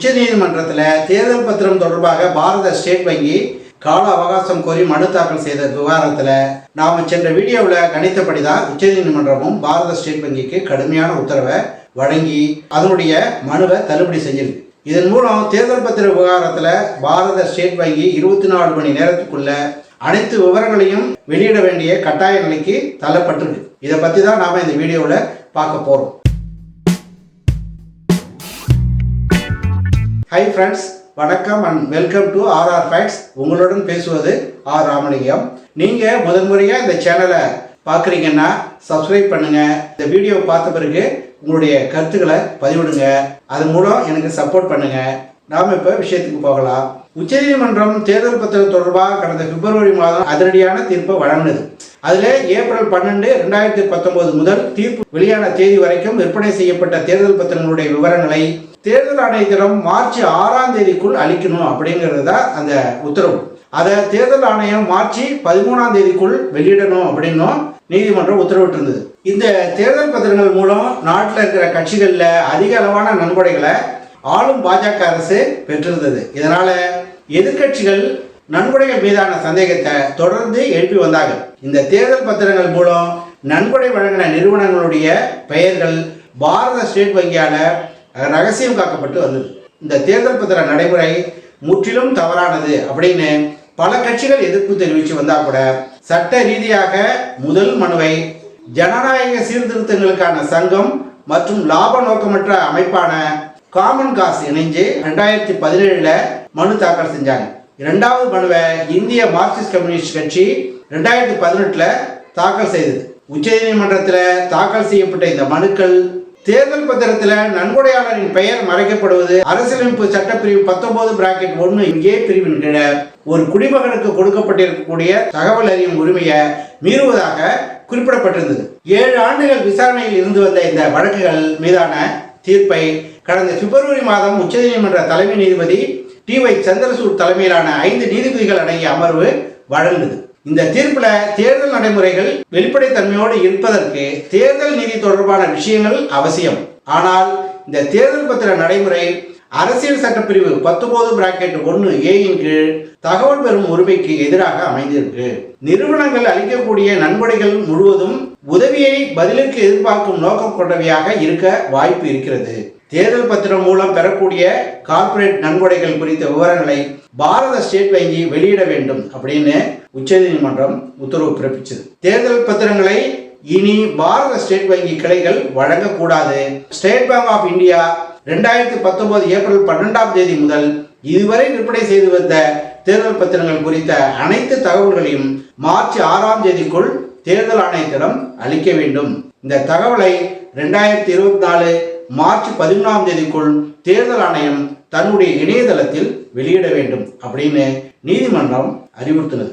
உச்சநீதிமன்றத்தில் தேர்தல் பத்திரம் தொடர்பாக பாரத ஸ்டேட் வங்கி கால அவகாசம் கோரி மனு தாக்கல் செய்த விவகாரத்தில் நாம் சென்ற வீடியோவில் கணித்தபடி தான் உச்சநீதிமன்றமும் பாரத ஸ்டேட் வங்கிக்கு கடுமையான உத்தரவை வழங்கி அதனுடைய மனுவை தள்ளுபடி செஞ்சிருக்கு. இதன் மூலம் தேர்தல் பத்திர விவகாரத்தில் பாரத ஸ்டேட் வங்கி இருபத்தி நாலு மணி நேரத்துக்குள்ள அனைத்து விவரங்களையும் வெளியிட வேண்டிய கட்டாய நிலைக்கு தள்ளப்பட்டிருக்கு. இதை பற்றி தான் நாம் இந்த வீடியோவில் பார்க்க போகிறோம் ஹை ஃப்ரெண்ட்ஸ் வணக்கம் and welcome to RR facts உங்களுடன் பேசுவது ஆர் ராமலிங்கம். நீங்கள் முதன்முறையாக இந்த சேனலை பார்க்குறீங்கன்னா சப்ஸ்கிரைப் பண்ணுங்கள் இந்த வீடியோ பார்த்த பிறகு உங்களுடைய கருத்துக்களை பதிவிடுங்க. அதன் மூலம் எனக்கு சப்போர்ட் பண்ணுங்கள் நாம் இப்போ விஷயத்துக்கு போகலாம். உச்சநீதிமன்றம் தேர்தல் பத்திரம் தொடர்பாக கடந்த பிப்ரவரி மாதம் அதிரடியான தீர்ப்பை வழங்கினது. அதில் ஏப்ரல் பன்னெண்டு ரெண்டாயிரத்தி பத்தொன்பது முதல் தீர்ப்பு வெளியான தேதி வரைக்கும் விற்பனை செய்யப்பட்ட தேர்தல் பத்திரங்களுடைய விவரங்களை தேர்தல் ஆணையத்திடம் மார்ச் ஆறாம் தேதிக்குள் அளிக்கணும் அப்படிங்கிறது தான் அந்த உத்தரவு. அதை தேர்தல் ஆணையம் மார்ச் பதிமூணாம் தேதிக்குள் வெளியிடணும் அப்படின்னும் நீதிமன்றம் உத்தரவிட்டிருந்தது. இந்த தேர்தல் பத்திரங்கள் மூலம் நாட்டில் இருக்கிற கட்சிகளில் அதிக அளவான நன்கொடைகளை ஆளும் பாஜக அரசு பெற்றிருந்தது. இதனால எதிர்க்கட்சிகள் நன்கொடைகள் மீதான சந்தேகத்தை தொடர்ந்து எழுப்பி வந்தாங்க இந்த தேர்தல் பத்திரங்கள் மூலம் நன்கொடை வழங்கின நிறுவனங்களுடைய பெயர்கள் பாரத ஸ்டேட் வங்கியான ரகசியம் காக்கப்பட்டு வந்தது. இந்த தேர்தல் பத்திர நடைமுறை முற்றிலும் தவறானது அப்படின்னு பல கட்சிகள் எதிர்ப்பு தெரிவித்து வந்தால் கூட சட்ட ரீதியாக முதல் மனுவை ஜனநாயக சீர்திருத்தங்களுக்கான சங்கம் மற்றும் லாப நோக்கமற்ற அமைப்பான காமன் காஸ் இணைஞ்சு ரெண்டாயிரத்தி பதினேழுல மனு தாக்கல் செஞ்சாங்க. இரண்டாவது மனுவை இந்திய மார்க்சிஸ்ட் கம்யூனிஸ்ட் கட்சி ரெண்டாயிரத்தி பதினெட்டுல தாக்கல் செய்தது. உச்சநீதிமன்றத்தில் தாக்கல் செய்யப்பட்ட இந்த மனுக்கள் தேர்தல் பத்திரத்தில் நன்கொடையாளரின் பெயர் மறைக்கப்படுவது அரசியலமைப்பு சட்டப்பிரிவு பத்தொன்பது பிராக்கெட் ஒன்று ஏ பிரிவின் கீழ ஒரு குடிமகனுக்கு கொடுக்கப்பட்டிருக்கக்கூடிய தகவல் அறியும் உரிமையை மீறுவதாக குறிப்பிடப்பட்டிருந்தது. ஏழு ஆண்டுகள் விசாரணையில் இருந்து வந்த இந்த வழக்குகள் மீதான தீர்ப்பை கடந்த பிப்ரவரி மாதம் உச்சநீதிமன்ற தலைமை நீதிபதி டி ஒய் சந்திரசூட் தலைமையிலான ஐந்து நீதிபதிகள் அடங்கிய அமர்வு வழங்குது இந்த தீர்ப்பில் தேர்தல் நடைமுறைகள் வெளிப்படைத்தன்மையோடு இருப்பதற்கு தேர்தல் நீதி தொடர்பான விஷயங்கள் அவசியம். ஆனால் இந்த தேர்தல் பத்திர நடைமுறை அரசியல் சட்டப்பிரிவு பத்தொன்பது பிராக்கெட் ஒன்று ஏயின் கீழ் தகவல் பெறும் உரிமைக்கு எதிராக அமைந்திருக்கு. நிறுவனங்கள் அளிக்கக்கூடிய நன்கொடைகள் முழுவதும் உதவியை பதிலுக்கு எதிர்பார்க்கும் நோக்கம் கொண்டவையாக இருக்க வாய்ப்பு இருக்கிறது. தேர்தல் பத்திரம் மூலம் பெறக்கூடிய கார்ப்பரேட் நன்கொடைகள் குறித்த விவரங்களை பாரத ஸ்டேட் வங்கி வெளியிட வேண்டும் அப்படின்னு உச்சநீதிமன்றம் உத்தரவு பிறப்பிச்சது. தேர்தல் பத்திரங்களை இனி பாரத ஸ்டேட் வங்கி கிளைகள் வழங்கக்கூடாது. ஸ்டேட் பேங்க் ஆஃப் இந்தியா ரெண்டாயிரத்தி பத்தொன்பது ஏப்ரல் பன்னெண்டாம் தேதி முதல் இதுவரை விற்பனை செய்து வந்த தேர்தல் பத்திரங்கள் குறித்த அனைத்து தகவல்களையும் மார்ச் ஆறாம் தேதிக்குள் தேர்தல் ஆணையத்திடம் அளிக்க வேண்டும். இந்த தகவலை ரெண்டாயிரத்தி இருபத்தி நாலு மார்ச் பதிமூணாம் தேதிக்குள் தேர்தல் ஆணையம் தன்னுடைய இணையதளத்தில் வெளியிட வேண்டும் அப்படின்னு நீதிமன்றம் அறிவுறுத்தினது.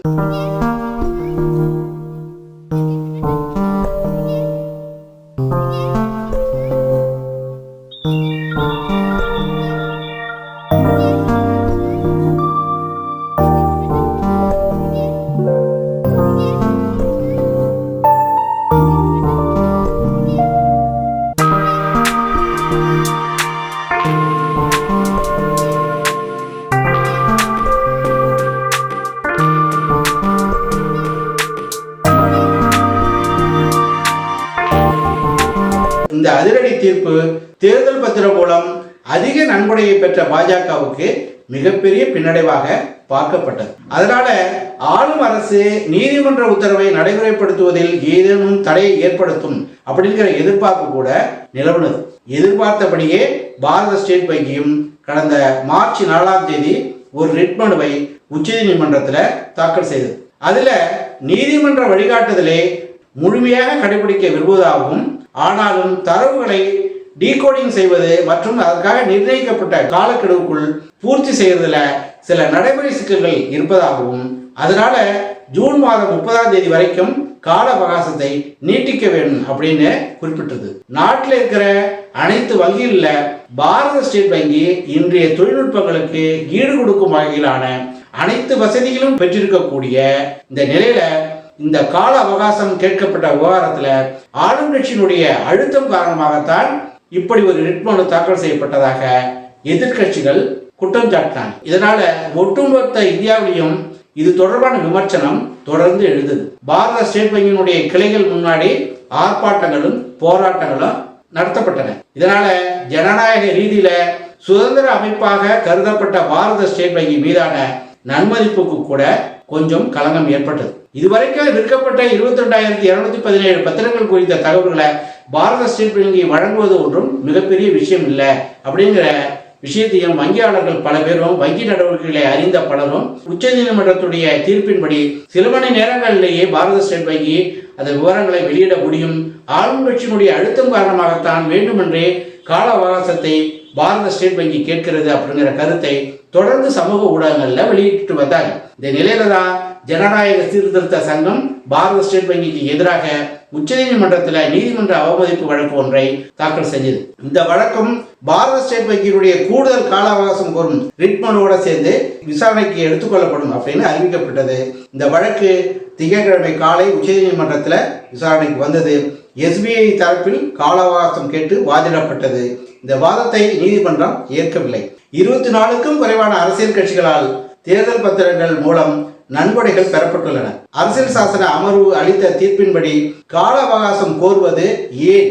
தீர்ப்பு தேர்தல் பத்திரம் மூலம் அதிக நன்கொடையை பெற்ற பாஜகவுக்கு மிகப்பெரிய பின்னடைவாக பார்க்கப்பட்டது. அதனால ஆளும் அரசு நீதிமன்ற உத்தரவை நடைமுறைப்படுத்துவதில் ஏதேனும் தடையை ஏற்படுத்தும் அப்படிங்கிற எதிர்பார்ப்பு கூட நிலவுனது. எதிர்பார்த்தபடியே பாரத ஸ்டேட் வங்கியும் கடந்த மார்ச் நாலாம் தேதி ஒரு ரிட் மனுவை உச்சநீதிமன்றத்தில் தாக்கல் செய்தது. அதுல நீதிமன்ற வழிகாட்டுதலே முழுமையாக கடைபிடிக்க விரும்புவதாகவும் ஆனாலும் தரவுகளை டீகோடிங் செய்வது மற்றும் அதற்காக நிர்ணயிக்கப்பட்ட காலக்கெடுவுக்குள் பூர்த்தி செய்யறதுல சில நடைமுறை சிக்கல்கள் இருப்பதாகவும் அதனால ஜூன் மாதம் முப்பதாம் தேதி வரைக்கும் கால அவகாசத்தை நீட்டிக்க வேண்டும் அப்படின்னு குறிப்பிட்டது. நாட்டில் இருக்கிற அனைத்து வங்கிகளில் பாரத ஸ்டேட் வங்கி இன்றைய தொழில்நுட்பங்களுக்கு ஈடு கொடுக்கும் வகையிலான அனைத்து வசதிகளும் பெற்றிருக்கக்கூடிய இந்த நிலையில இந்த கால அவகாசம் கேட்கப்பட்ட விவகாரத்தில் ஆளும் கட்சியினுடைய அழுத்தம் காரணமாகத்தான் இப்படி ஒரு ரிட் மனு தாக்கல் செய்யப்பட்டதாக எதிர்க்கட்சிகள் குற்றம் சாட்டினாங்க. இதனால ஒட்டுமொத்த இந்தியாவிலையும் இது தொடர்பான விமர்சனம் தொடர்ந்து எழுந்தது. பாரத ஸ்டேட் வங்கியினுடைய கிளைகள் முன்னாடி ஆர்ப்பாட்டங்களும் போராட்டங்களும் நடத்தப்பட்டன. இதனால ஜனநாயக ரீதியில சுதந்திர அமைப்பாக கருதப்பட்ட பாரத ஸ்டேட் வங்கி மீதான நன்மதிப்புக்கு கூட கொஞ்சம் களங்கம் ஏற்பட்டது. இதுவரைக்கும் விற்கப்பட்ட இருபத்தி ரெண்டாயிரத்தி இருநூத்தி பதினேழு பத்திரங்கள் குறித்த தகவல்களை பாரத ஸ்டேட் வங்கி வழங்குவது ஒன்றும் மிகப்பெரிய விஷயம் இல்லை அப்படிங்கிற விஷயத்தையும் வங்கியாளர்கள் பல பேரும் வங்கி நடவடிக்கைகளை அறிந்த பலரும் உச்சநீதிமன்றத்துடைய தீர்ப்பின்படி சில மணி நேரங்களிலேயே பாரத ஸ்டேட் வங்கி அந்த விவரங்களை வெளியிட முடியும். ஆளும் கட்சியினுடைய அழுத்தம் காரணமாகத்தான் வேண்டுமென்றே கால அவகாசத்தை பாரத ஸ்டேட் வங்கி கேட்கிறது அப்படிங்கிற கருத்தை தொடர்ந்து சமூக ஊடகங்கள்ல வெளியிட்டு வந்தாங்க. இந்த நிலையில தான் ஜனநாயக சீர்திருத்த சங்கம் பாரத ஸ்டேட் வங்கிக்கு எதிராக உச்சநீதிமன்றத்தில் நீதிமன்ற அவமதிப்பு வழக்கு ஒன்றை தாக்கல் செஞ்சது. இந்த வழக்கும் பாரத ஸ்டேட் வங்கியினுடைய கூடுதல் கால அவகாசம் கோரும் ரிட் மனுவோட சேர்ந்து விசாரணைக்கு எடுத்துக்கொள்ளப்படும் அப்படின்னு அறிவிக்கப்பட்டது. இந்த வழக்கு திங்கட்கிழமை காலை உச்சநீதிமன்றத்தில் விசாரணைக்கு வந்தது. எஸ்பிஐ தரப்பில் கால அவகாசம் கேட்டு வாதிடப்பட்டது. இந்த வாதத்தை நீதிமன்றம் ஏற்கவில்லை. இருபத்தி நாலுக்கும் குறைவான அரசியல் கட்சிகளால் தேர்தல் பத்திரங்கள் மூலம் நன்கொடைகள் பெறப்பட்டுள்ளன. அரசியல் சாசன அமர்வு அளித்த தீர்ப்பின்படி கால அவகாசம் கோருவது ஏன்?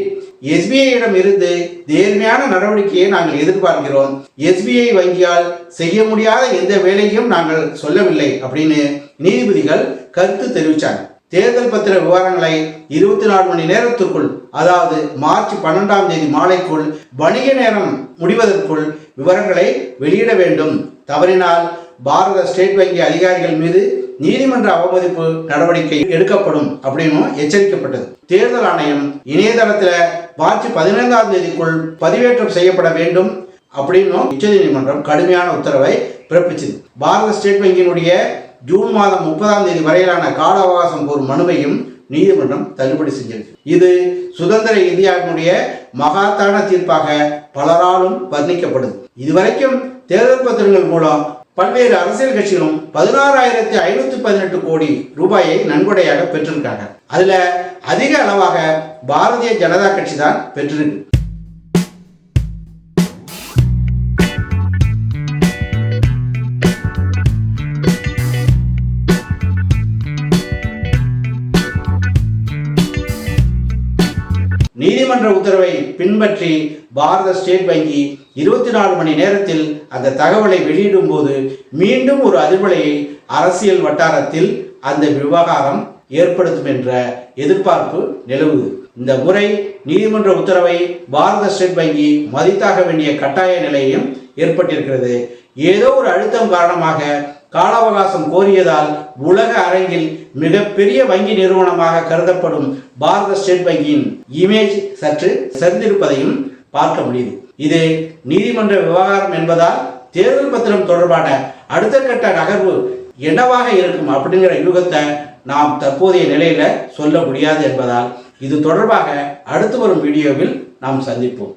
எஸ்பிஐயிடம் இருந்து நேர்மையான நடவடிக்கையை நாங்கள் எதிர்பார்க்கிறோம். எஸ்பிஐ வங்கியால் செய்ய முடியாத எந்த வேலையும் நாங்கள் சொல்லவில்லை அப்படின்னு நீதிபதிகள் கருத்து தெரிவித்தாங்க தேர்தல் பத்திர விவரங்களை இருபத்தி நாலு மணி நேரத்திற்குள் அதாவது மார்ச் பன்னெண்டாம் தேதி மாலைக்குள் வணிக நேரம் முடிவதற்குள் விவரங்களை வெளியிட வேண்டும். தவறினால் பாரத ஸ்டேட் வங்கி அதிகாரிகள் மீது நீதிமன்ற அவமதிப்பு நடவடிக்கை எடுக்கப்படும் அப்படின்னு எச்சரிக்கப்பட்டது. தேர்தல் ஆணையம் இணையதளத்தில் மார்ச் பதினைந்தாம் தேதிக்குள் பதிவேற்றம் செய்யப்பட வேண்டும் அப்படின்னும் உச்சநீதிமன்றம் கடுமையான உத்தரவை பிறப்பிச்சது. பாரத ஸ்டேட் வங்கியினுடைய ஜூன் மாதம் முப்பதாம் தேதி வரையிலான கால அவகாசம் கோரும் மனுவையும் நீதிமன்றம் தள்ளுபடி செஞ்சிருக்கு. இது சுதந்திர இந்தியாவினுடைய மகாத்தான தீர்ப்பாக பலராலும் வர்ணிக்கப்படுது. இதுவரைக்கும் தேர்தல் பத்திரங்கள் மூலம் பல்வேறு அரசியல் கட்சிகளும் பதினாறாயிரத்தி ஐநூத்தி பதினெட்டு கோடி ரூபாயை நன்கொடையாக பெற்றிருக்காங்க. அதுல அதிக அளவாக பாரதிய ஜனதா கட்சி தான் பெற்றிருக்கு. நீதிமன்ற உத்தரவை பின்பற்றி பாரத ஸ்டேட் வங்கி இருபத்தி நாலு மணி நேரத்தில் அந்த தகவலை வெளியிடும் போது மீண்டும் ஒரு அதிர்வலையை அரசியல் வட்டாரத்தில் அந்த விவகாரம் ஏற்படுத்தும் என்ற எதிர்பார்ப்பு நிலவுது. இந்த முறை நீதிமன்ற உத்தரவை பாரத ஸ்டேட் வங்கி மதித்தாக வேண்டிய கட்டாய நிலையும் ஏற்பட்டிருக்கிறது. ஏதோ ஒரு அழுத்தம் காரணமாக கால அவகாசம் கோரியதால் உலக அரங்கில் மிகப்பெரிய வங்கி நிறுவனமாக கருதப்படும் பாரத ஸ்டேட் வங்கியின் இமேஜ் சற்று சரிந்திருப்பதையும் பார்க்க முடியுது. இது நீதிமன்ற விவகாரம் என்பதால் தேர்தல் பத்திரம் தொடர்பான அடுத்த கட்ட நகர்வு என்னவாக இருக்கும் அப்படிங்கிற யூகத்தை நாம் தற்போதைய நிலையில சொல்ல முடியாது என்பதால் இது தொடர்பாக அடுத்து வரும் வீடியோவில் நாம் சந்திப்போம்.